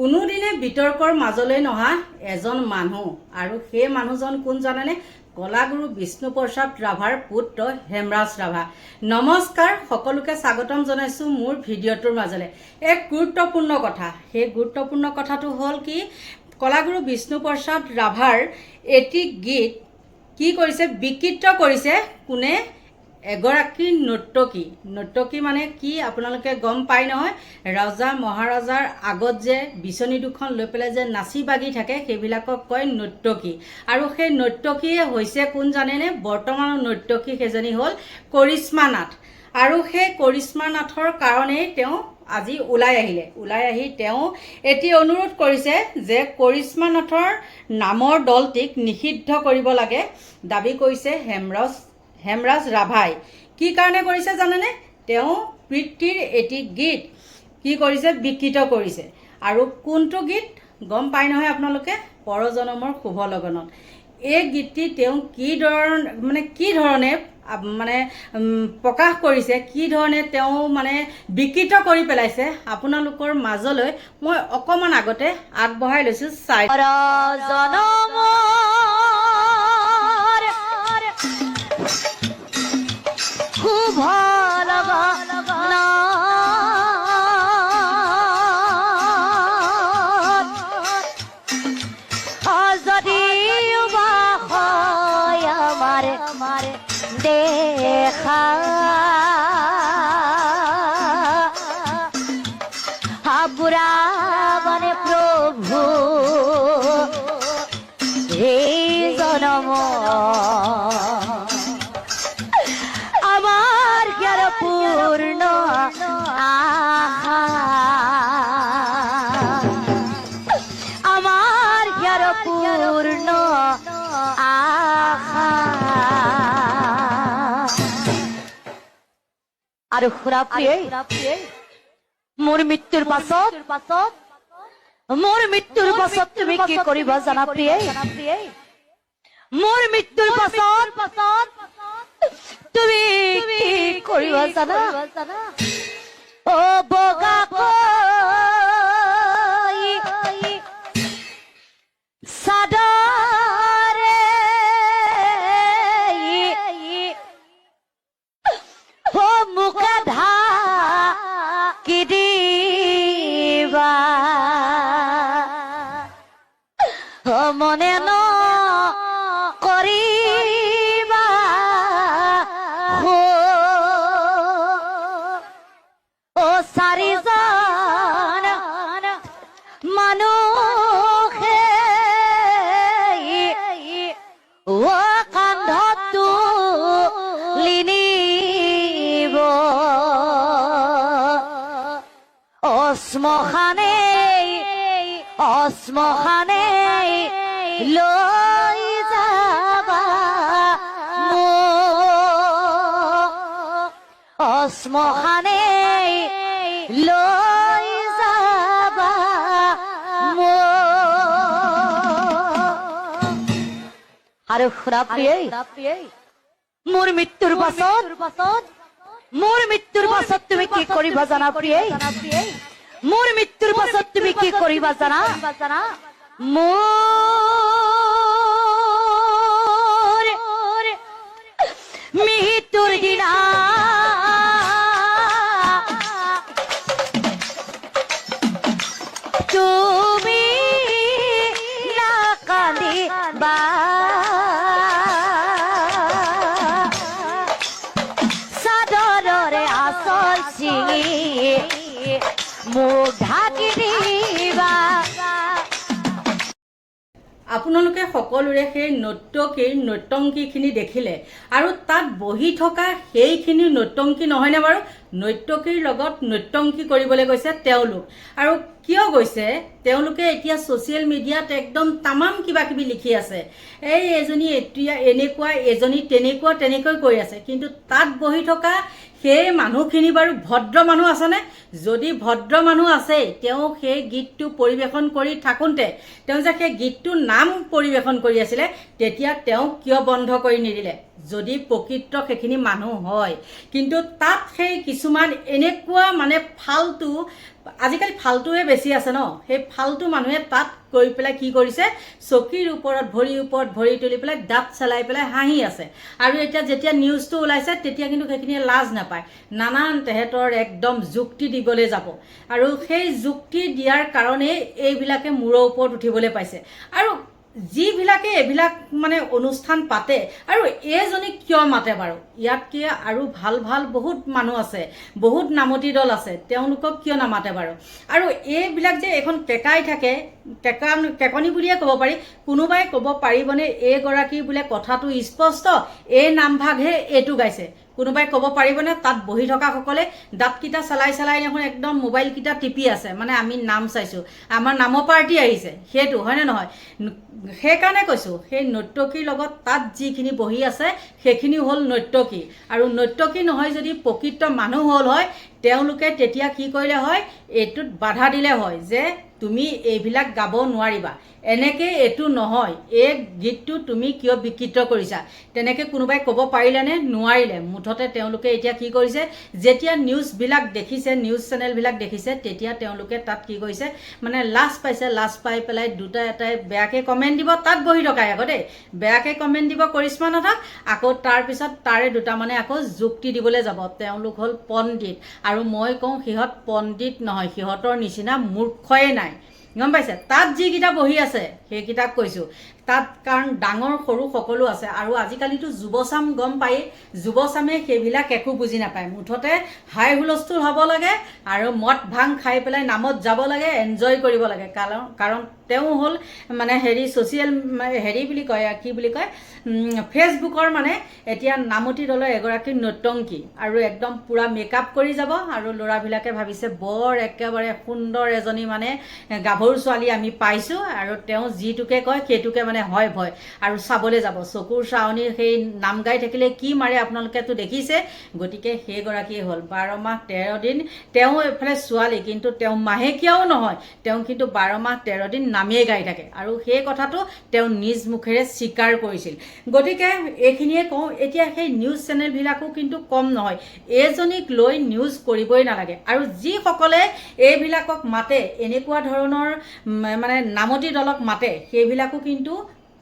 কোনোদিনে বিতৰ্কৰ মাজলৈ নহা এজন মানুহ। আৰু সেই মানুহজন কোন জানেনে? কলাগুৰু বিষ্ণুপ্ৰসাদ ৰাভাৰ পুত্ৰ হেমৰাজ ৰাভা। নমস্কাৰ, সকলোকে স্বাগতম জনাইছোঁ মোৰ ভিডিঅ'টোৰ মাজলৈ এক গুৰুত্বপূৰ্ণ কথা। সেই গুৰুত্বপূৰ্ণ কথাটো হ'ল কি? কলাগুৰু বিষ্ণুপ্ৰসাদ ৰাভাৰ এটি গীত কি কৰিছে? বিকৃত কৰিছে কোনে? এগৰাকী নৰ্তকী। নৰ্তকী মানে কি আপোনালোকে গম পায় নহয়? ৰজা মহাৰজাৰ আগত যে বিচনী দুখন লৈ পেলাই যে নাচি বাগি থাকে সেইবিলাকক কয় নৰ্তকী। আৰু সেই নৰ্তকীয়ে হৈছে কোন জানেনে? বৰ্তমানৰ নৰ্তকী সেইজনী হ'ল কৰিশ্মা নাথ আৰু সেই কৰিশ্মা নাথৰ কাৰণেই তেওঁ আজি ওলাই আহিলে। ওলাই আহি তেওঁ এটি অনুৰোধ কৰিছে যে কৰিশ্মা নাথৰ নামৰ দলটিক নিষিদ্ধ কৰিব লাগে। দাবী কৰিছে হেমৰজ হেমৰাজ ৰাভাই। কি কাৰণে কৰিছে জানেনে? তেওঁ পিতৃৰ এটি গীত কি কৰিছে? বিকৃত কৰিছে। আৰু কোনটো গীত? গম পাই নহয় আপোনালোকে? পৰজনমৰ শুভ লগনত। এই গীতটি তেওঁ কি ধৰণ মানে কি ধৰণে মানে প্ৰকাশ কৰিছে? কি ধৰণে তেওঁ মানে বিকৃত কৰি পেলাইছে? আপোনালোকৰ মাজলৈ মই অকণমান আগতে আগবঢ়াই লৈছোঁ চাই আমার দেখা। হাবুরা মানে প্রভু এই জনম। আমার জ্ঞান পূর্ণ আৰু খুৰা প্ৰিয়ে মোৰ মৃত্যুৰ পাছত। মোৰ মৃত্যুৰ পাছত তুমি কি কৰিবা জানা প্ৰিয়ে মোৰ মৃত্যুৰ পাছত। তুমি কি কৰিবা জানা? অ বগা চাদৰে অশ্মশানে অশ্মশানে লৈ যাবা মোক অশ্মশানে লৈ যাবা মোক আৰু খুৰা প্ৰিয়ে মোৰ মৃত্যুৰ পাছত মোৰ মৃত্যুৰ পাছত তুমি কি কৰিবা জানা প্ৰিয়ে মোৰ মৃত্যুৰ পাছত তুমি কি কৰিবা জানা? মোৰ মৃত্যুৰ দিনা। তুমি না ঢাকি দিবা আপোনালোকে সকলোৰে সেই নৰ্তকীৰ নৰ্তংকীখিনি দেখিলে আৰু তাত বহি থকা সেইখিনি নৰ্তংকী নহয়নে বাৰু? নৰ্তকীৰ লগত নৰ্তংকী কৰিবলৈ গৈছে তেওঁলোক। আৰু কিয় গৈছে? তেওঁলোকে এতিয়া ছ'চিয়েল মিডিয়াত একদম তামাম কিবা কিবি লিখি আছে। এই এজনী এতিয়া এনেকুৱা, এজনী তেনেকুৱা, তেনেকৈ কৰি আছে। কিন্তু তাত বহি থকা সেই মানুহখিনি বাৰু ভদ্ৰ মানুহ আছেনে? যদি ভদ্ৰ মানুহ আছে, তেওঁ সেই গীতটো পৰিৱেশন কৰি থাকোঁতে, তেওঁ যে সেই গীতটোৰ নাম পৰিৱেশন কৰি আছিলে, তেতিয়া তেওঁ কিয় বন্ধ কৰি নিদিলে? যদি প্ৰকৃত সেইখিনি মানুহ হয়, কিন্তু তাত সেই কিছুমান এনেকুৱা মানে ফাল্টু আজিকালি ফাল্টুৱে বেছি আছে ন? সেই ফাল্টু মানুহে তাত গৈ পেলাই কি কৰিছে? চকীৰ ওপৰত, ভৰিৰ ওপৰত, ভৰি তুলি পেলাই, দাঁত চেলাই পেলাই হাঁহি আছে। আৰু এতিয়া যেতিয়া নিউজটো ওলাইছে, তেতিয়া কিন্তু সেইখিনিয়ে লাজ নাপায়। নানান তেহেঁতৰ একদম যুক্তি দিবলৈ যাব। আৰু সেই যুক্তি দিয়াৰ কাৰণেই এইবিলাকে মূৰৰ ওপৰত উঠিবলৈ পাইছে। আৰু যিবিলাকে এইবিলাক মানে অনুষ্ঠান পাতে, আৰু এইজনীক কিয় মাতে বাৰু? ইয়াতকৈ আৰু ভালো ভালো বহুত মানুহ আছে, বহুত নামতি দল আছে, তেওঁলোকক কিয় নামাতে বাৰু? আৰু এইবিলাক যে এইখন কেকাই থাকে কেকা কেকনি বুলিয়ে ক'ব পাৰি, কোনোবাই ক'ব পাৰিবনে, এইগৰাকী বোলে কথাটো স্পষ্ট, এই নামভাগহে এইটো গাইছে। কোনোবাই ক'ব পাৰিবনে? তাত বহি থকাসকলে দাঁতকেইটা চেলাই চেলাই দেখোন একদম মোবাইলকেইটা টিপি আছে। মানে আমি নাম চাইছোঁ। আমাৰ নামৰ পাৰ্টি আহিছে। সেইটো হয়নে নহয়? সেইকাৰণে কৈছোঁ, সেই নৰ্তকীৰ লগত তাত যিখিনি বহি আছে, সেইখিনি হ'ল নৃত্যকী। আৰু নৰ্তকী নহয় যদি প্ৰকৃত মানুহ হ'ল হয় তেওঁলোকে তেতিয়া কি কৰিলে হয়, এইটোত বাধা দিলে হয় যে তুমি এইবিলাক গাব নোৱাৰিবা। এনেকে এইটো নহয়, এই গীতটো তুমি কিয় বিকৃত কৰিছা? তেনেকে কোনোবাই ক'ব পাৰিলেনে নোৱাৰিলে? মুঠতে তেওঁলোকে এতিয়া কি কৰিছে, যেতিয়া নিউজবিলাক দেখিছে, নিউজ চেনেলবিলাক দেখিছে, তেতিয়া তেওঁলোকে তাত কি কৰিছে মানে লাজ পাইছে, লাজ পাই পেলাই দুটা এটাই বেয়াকৈ কমেণ্ট দিব, তাত বহি থকাই আকৌ দেই। বেয়াকৈ কমেণ্ট দিব, কৰিশ্মা নাথক, আকৌ তাৰপিছত তাৰে দুটামানে আকৌ যুক্তি দিবলৈ যাব। তেওঁলোক হ'ল পণ্ডিত। আৰু মই কওঁ সিহঁত পণ্ডিত নহয় সিহঁতৰ নিচিনা মূৰ্খই নাই। গম পাইছে? তাত যিকেইটা বহি আছে সেইকেইটাক কৈছোঁ। তাত কাৰণ ডাঙৰ সৰু সকলো আছে। আৰু আজিকালিতো যুৱচাম গম পায়েই, যুৱচামে সেইবিলাক একো বুজি নাপায়। মুঠতে হাই হুলস্থুল হ'ব লাগে আৰু মদ ভাং খাই পেলাই নামত যাব লাগে এনজয় কৰিব লাগে। কাৰণ কাৰণ তেওঁ হ'ল মানে হেৰি ছ'চিয়েল হেৰি বুলি কয় কি বুলি কয় ফেচবুকৰ মানে এতিয়া নামতি দলৰ এগৰাকী নৰ্তংকী আৰু একদম পূৰা মেকআপ কৰি যাব আৰু ল'ৰাবিলাকে ভাবিছে, বৰ একেবাৰে সুন্দৰ এজনী মানে গাভৰু ছোৱালী আমি পাইছোঁ। আৰু তেওঁ যিটোকে কয়, সেইটোকে মানে হয় ভয়। আৰু চাবলৈ যাব। চকুৰ চাৱনিৰ সেই নাম গাই থাকিলে কি মাৰে আপোনালোকেতো দেখিছে। গতিকে সেইগৰাকীয়ে হ'ল বাৰ মাহ তেৰ দিন। তেওঁ এফালে ছোৱালী, কিন্তু তেওঁ মাহেকীয়াও নহয়। তেওঁ কিন্তু বাৰ মাহ তেৰ দিন নামেই গাই থাকে। আৰু সেই কথাটো তেওঁ নিজ মুখেৰে স্বীকাৰ কৰিছিল। গতিকে এইখিনিয়ে কওঁ, এতিয়া সেই নিউজ চেনেলবিলাকো কিন্তু কম নহয়। এইজনীক লৈ নিউজ কৰিবই নালাগে। আৰু যিসকলে এইবিলাকক মাতে, এনেকুৱা ধৰণৰ মানে নামতি দলক মাতে, সেইবিলাকো কিন্তু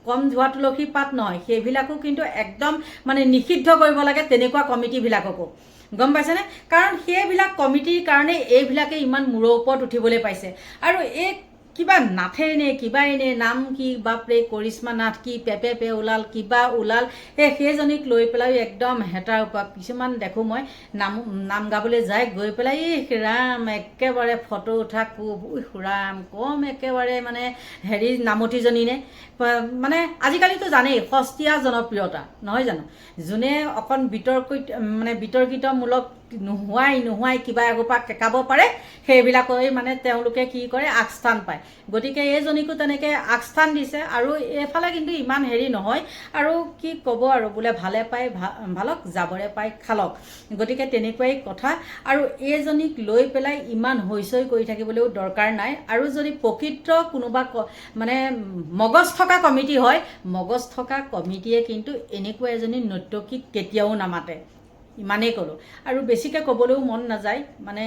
কম ধোৱা তুলসী পাত নহয়। সেইবিলাকো কিন্তু একদম মানে নিষিদ্ধ কৰিব লাগে তেনেকুৱা কমিটিবিলাককো। গম পাইছেনে? কাৰণ সেইবিলাক কমিটিৰ কাৰণে এইবিলাকে ইমান মূৰৰ ওপৰত উঠিবলৈ পাইছে। আৰু এই কিবা নাথেই নে কিবাই নে নাম কি, বাপৰে কৰিশ্মা নাথ কি, পেপে, পে, ওলাল, কিবা ওলাল সেই সেইজনীক লৈ পেলাই একদম হেতাৰ ওপৰত কিছুমান দেখোঁ মই, নাম নাম গাবলৈ যায়, গৈ পেলাই, ইহ, ৰাম, একেবাৰে ফটো উঠা কোব উহ, ৰাম, কম একেবাৰে মানে হেৰি নামতিজনী নে প- মানে আজিকালিতো জানেই, সস্তীয়া জনপ্ৰিয়তা, নহয় জানো? যোনে অকণ বিতৰ্কিত মানে বিতৰ্কিতমূলক নোহোৱাই নোহোৱাই কিবা এগোপা কেকাব পাৰে, সেইবিলাকেই মানে তেওঁলোকে কি কৰে, আগস্থান পায়। গতিকে এইজনীকো তেনেকৈ আগস্থান দিছে আৰু এইফালে কিন্তু ইমান হেৰি নহয়। আৰু কি ক'ব আৰু বোলে ভালে পায়, ভা- ভালক যাবৰে পায়, খালক। গতিকে তেনেকুৱাই কথা। আৰু এইজনীক লৈ পেলাই ইমান হৈচৈ কৰি থাকিবলৈও দৰকাৰ নাই। আৰু যদি প্ৰকৃত কোনোবা মানে মগজ থকা কমিটি হয়, মগজ থকা কমিটিয়ে কিন্তু এনেকুৱা এজনী নৰ্তকীক কেতিয়াও নামাতে। ইমানেই ক'লোঁ। আৰু বেছিকৈ ক'বলৈও মন নাযায়। মানে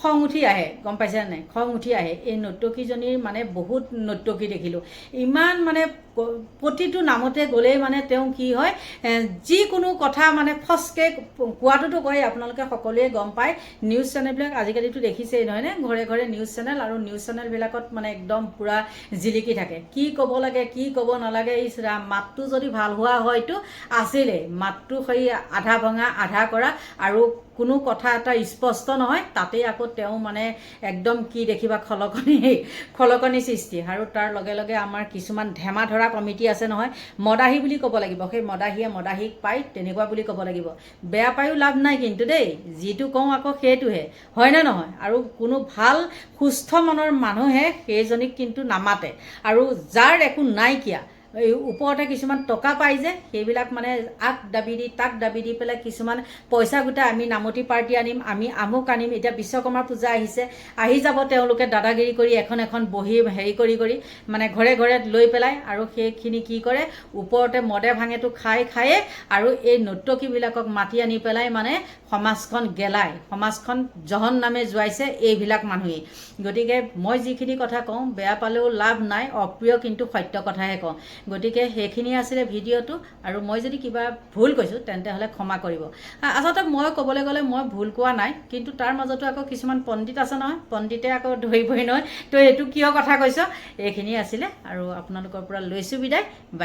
খং উঠি আহে, গম পাইছে নাই? খং উঠি আহে। এই নৰ্তকীজনীৰ মানে বহুত নৰ্তকী দেখিলোঁ। ইমান মানে প্ৰতিটো নামতে গ'লেই মানে তেওঁ কি হয় যিকোনো কথা মানে ফচকৈ কোৱাটোতো কয়, আপোনালোকে সকলোৱে গম পায়। নিউজ চেনেলবিলাক আজিকালিতো দেখিছেই নহয়নে ঘৰে ঘৰে নিউজ চেনেল আৰু নিউজ চেনেলবিলাকত মানে একদম পূৰা জিলিকি থাকে। কি ক'ব লাগে, কি ক'ব নালাগে ৰাম, মাতটো যদি ভালো হোৱা হয়তো আছিলেই মাতটো সেই আধা ভঙা, আধা কৰা আৰু কোনো কথা এটা স্পষ্ট নহয়, তাতেই আকৌ তেওঁ মানে একদম কি দেখিবা খলকনি খলকনি সৃষ্টি। আৰু তাৰ লগে লগে আমাৰ কিছুমান ধেমা ধৰা কমিটি আছে নহয় মদাহী বুলি ক'ব লাগিব। সেই মদাহীয়ে মদাহীক পাই তেনেকুৱা বুলি ক'ব লাগিব। বেয়া পায়ো লাভ নাই কিন্তু দেই যিটো কওঁ আকৌ সেইটোহে। হয়নে নহয়? আৰু কোনো ভাল সুস্থ মনৰ মানুহে সেইজনীক কিন্তু নামাতে। আৰু যাৰ একো নাইকিয়া এই ওপৰতে কিছুমান টকা পাই যে, সেইবিলাক মানে আগ দাবি দি, তাক দাবি দি পেলাই কিছুমান পইচা গোটাই আমি নামতি পাৰ্টি আনিম, আমি আমুক আনিম। এতিয়া বিশ্বকৰ্মা পূজা আহিছে, আহি যাব তেওঁলোকে দাদাগিৰি কৰি এখন এখন বহি হেৰি কৰি কৰি মানে ঘৰে ঘৰে লৈ পেলাই আৰু সেইখিনি কি কৰে, ওপৰতে মদে ভাঙেটো খাই খায়ে আৰু এই নৰ্তকীবিলাকক মাতি আনি পেলাই মানে সমাজখন গেলাই, সমাজখন জহন নামে যোৱাইছে এইবিলাক মানুহেই। গতিকে মই যিখিনি কথা কওঁ, বেয়া পালেও লাভ নাই, অপ্ৰিয় কিন্তু সত্য কথাহে কওঁ। গতিকে সেইখিনি আছিলে ভিডিঅ'টো আৰু মই যদি কিবা ভুল কৈছোঁ, তেন্তে হ'লে ক্ষমা কৰিব। আচলতে মই ক'বলৈ গ'লে মই ভুল কোৱা নাই, কিন্তু তাৰ মাজতো আকৌ কিছুমান পণ্ডিত আছে নহয়, পণ্ডিতে আকৌ ধৰিবই নহয়। তো এইটো কিয় কথা কৈছ? এইখিনি আছিলে আৰু আপোনালোকৰ পৰা লৈছোঁ বিদায়। বাই